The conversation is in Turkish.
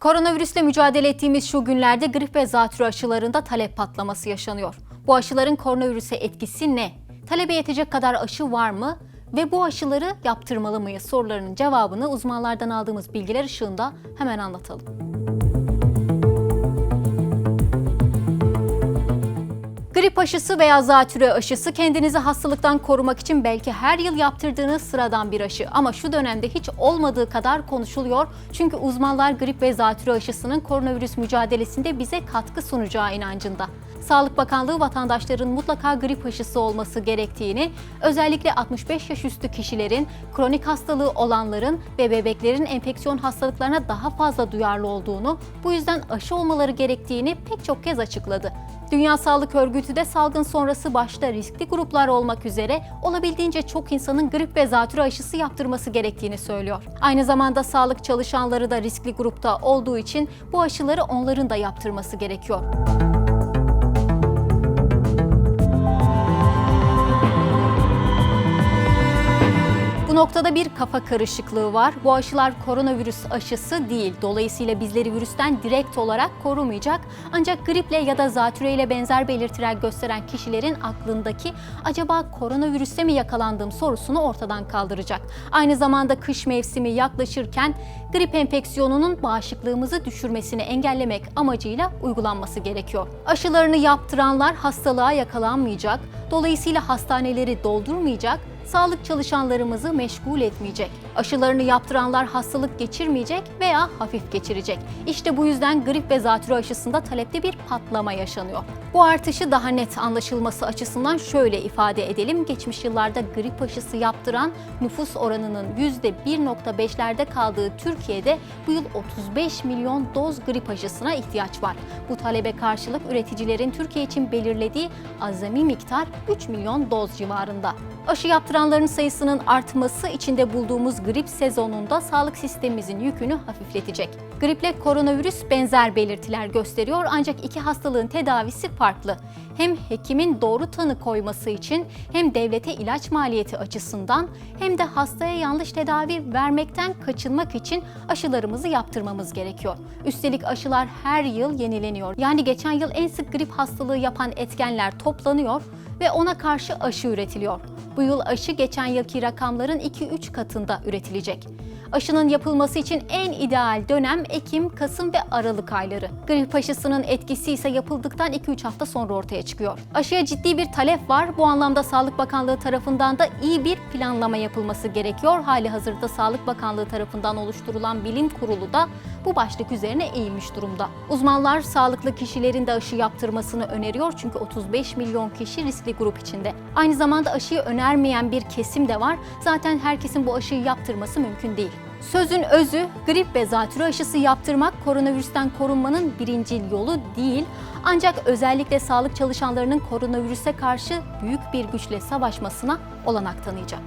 Koronavirüsle mücadele ettiğimiz şu günlerde grip ve zatürre aşılarında talep patlaması yaşanıyor. Bu aşıların koronavirüse etkisi ne? Talebe yetecek kadar aşı var mı? Ve bu aşıları yaptırmalı mıyız? Sorularının cevabını uzmanlardan aldığımız bilgiler ışığında hemen anlatalım. Grip aşısı veya zatürre aşısı kendinizi hastalıktan korumak için belki her yıl yaptırdığınız sıradan bir aşı. Ama şu dönemde hiç olmadığı kadar konuşuluyor. Çünkü uzmanlar grip ve zatürre aşısının koronavirüs mücadelesinde bize katkı sunacağı inancında. Sağlık Bakanlığı vatandaşların mutlaka grip aşısı olması gerektiğini, özellikle 65 yaş üstü kişilerin, kronik hastalığı olanların ve bebeklerin enfeksiyon hastalıklarına daha fazla duyarlı olduğunu, bu yüzden aşı olmaları gerektiğini pek çok kez açıkladı. Dünya Sağlık Örgütü de salgın sonrası başta riskli gruplar olmak üzere olabildiğince çok insanın grip ve zatürre aşısı yaptırması gerektiğini söylüyor. Aynı zamanda sağlık çalışanları da riskli grupta olduğu için bu aşıları onların da yaptırması gerekiyor. Noktada bir kafa karışıklığı var. Bu aşılar koronavirüs aşısı değil. Dolayısıyla bizleri virüsten direkt olarak korumayacak. Ancak griple ya da zatürre ile benzer belirtiler gösteren kişilerin aklındaki acaba koronavirüste mi yakalandığım sorusunu ortadan kaldıracak. Aynı zamanda kış mevsimi yaklaşırken grip enfeksiyonunun bağışıklığımızı düşürmesini engellemek amacıyla uygulanması gerekiyor. Aşılarını yaptıranlar hastalığa yakalanmayacak. Dolayısıyla hastaneleri doldurmayacak sağlık çalışanlarımızı meşgul etmeyecek. Aşılarını yaptıranlar hastalık geçirmeyecek veya hafif geçirecek. İşte bu yüzden grip ve zatürre aşısında talepte bir patlama yaşanıyor. Bu artışı daha net anlaşılması açısından şöyle ifade edelim. Geçmiş yıllarda grip aşısı yaptıran nüfus oranının %1.5'lerde kaldığı Türkiye'de bu yıl 35 milyon doz grip aşısına ihtiyaç var. Bu talebe karşılık üreticilerin Türkiye için belirlediği azami miktar 3 milyon doz civarında. Aşı yaptıranların sayısının artması içinde bulduğumuz grip sezonunda sağlık sistemimizin yükünü hafifletecek. Griple koronavirüs benzer belirtiler gösteriyor ancak iki hastalığın tedavisi farklı. Hem hekimin doğru tanı koyması için hem devlete ilaç maliyeti açısından hem de hastaya yanlış tedavi vermekten kaçınmak için aşılarımızı yaptırmamız gerekiyor. Üstelik aşılar her yıl yenileniyor. Yani geçen yıl en sık grip hastalığı yapan etkenler toplanıyor ve ona karşı aşı üretiliyor. Bu yıl aşı geçen yılki rakamların 2-3 katında üretilecek. Aşının yapılması için en ideal dönem Ekim, Kasım ve Aralık ayları. Grip aşısının etkisi ise yapıldıktan 2-3 hafta sonra ortaya çıkıyor. Aşıya ciddi bir talep var. Bu anlamda Sağlık Bakanlığı tarafından da iyi bir planlama yapılması gerekiyor. Hali hazırda Sağlık Bakanlığı tarafından oluşturulan bilim kurulu da bu başlık üzerine eğilmiş durumda. Uzmanlar sağlıklı kişilerin de aşı yaptırmasını öneriyor çünkü 35 milyon kişi riskli grup içinde. Aynı zamanda aşıyı önermeyen bir kesim de var. Zaten herkesin bu aşıyı yaptırması mümkün değil. Sözün özü grip ve zatürre aşısı yaptırmak koronavirüsten korunmanın birincil yolu değil. Ancak özellikle sağlık çalışanlarının koronavirüse karşı büyük bir güçle savaşmasına olanak tanıyacak.